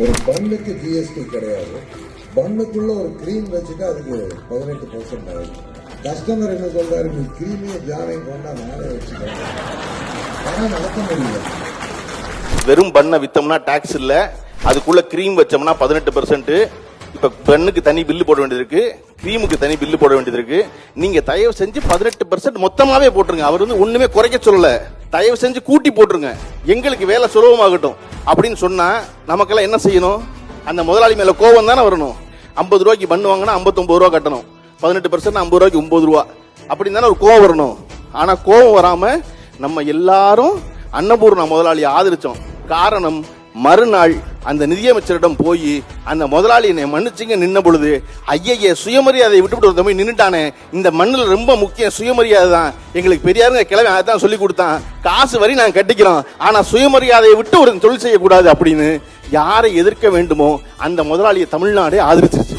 ஒரு பண்ணுக்கு ஜிஎஸ்டி கிடையாது. பண்ணுக்குள்ள ஒரு கிரீம் வச்சுட்டு அதுக்கு பதினெட்டு பர்சன்ட் ஆகுது கஸ்டமர் என்ன சொல்றாரு? நீ க்ரீமையும் ஜாமையும் கொண்டா நானே வச்சுக்கிறேன். ஆனால் நடத்த முடியல. வெறும் பண்ணை வித்தோம்னா டாக்ஸ் இல்ல. அதுக்குள்ள கிரீம் வச்சோம்னா பதினெட்டு பெர்சென்ட் இப்ப பெண்ணுக்கு தனி பில்லு போட வேண்டியது இருக்கு கிரீமுக்கு தனி பில்லு போட வேண்டியது இருக்கு நீங்க தயவு செஞ்சு பதினெட்டு பெர்சென்ட் மொத்தமாவே போட்டுருங்க. அவர் வந்து ஒண்ணுமே குறைக்க சொல்லல. தயவு செஞ்சு கூட்டி போட்டுருங்க. எங்களுக்கு வேலை சுலபமாகட்டும். அப்படின்னு சொன்னா நமக்கெல்லாம் என்ன செய்யணும்? அந்த முதலாளி மேல கோபம் தானே வரணும். ஐம்பது ரூபாய்க்கு பண்ணு வாங்கினா ஐம்பத்தொன்பது ரூபா கட்டணும். பதினெட்டு பர்சன்ட் ஐம்பது ரூபாய்க்கு ஒன்பது ரூபா. அப்படின்னு தானே ஒரு கோவம் வரணும். ஆனா கோவம் வராம நம்ம எல்லாரும் அன்னபூர்ணா முதலாளியை ஆதரிச்சோம். காரணம் மறுநாள் அந்த நிதியமைச்சரிடம் போய் அந்த முதலாளி என்னை மன்னிச்சுங்க நின்ன பொழுது ஐயையே சுயமரியாதையை விட்டுவிட்டு ஒரு போய் நின்றுட்டானே இந்த மண்ணில் ரொம்ப முக்கியம் சுயமரியாதை தான். எங்களுக்கு பெரியாருங்க கிழமை அதான் சொல்லி கொடுத்தான். காசு வரி நாங்கள் கட்டிக்கிறோம். ஆனா சுயமரியாதையை விட்டு ஒரு தொழில் செய்யக்கூடாது அப்படின்னு யாரை எதிர்க்க வேண்டுமோ அந்த முதலாளியை தமிழ்நாடே ஆதரிச்சிருச்சு.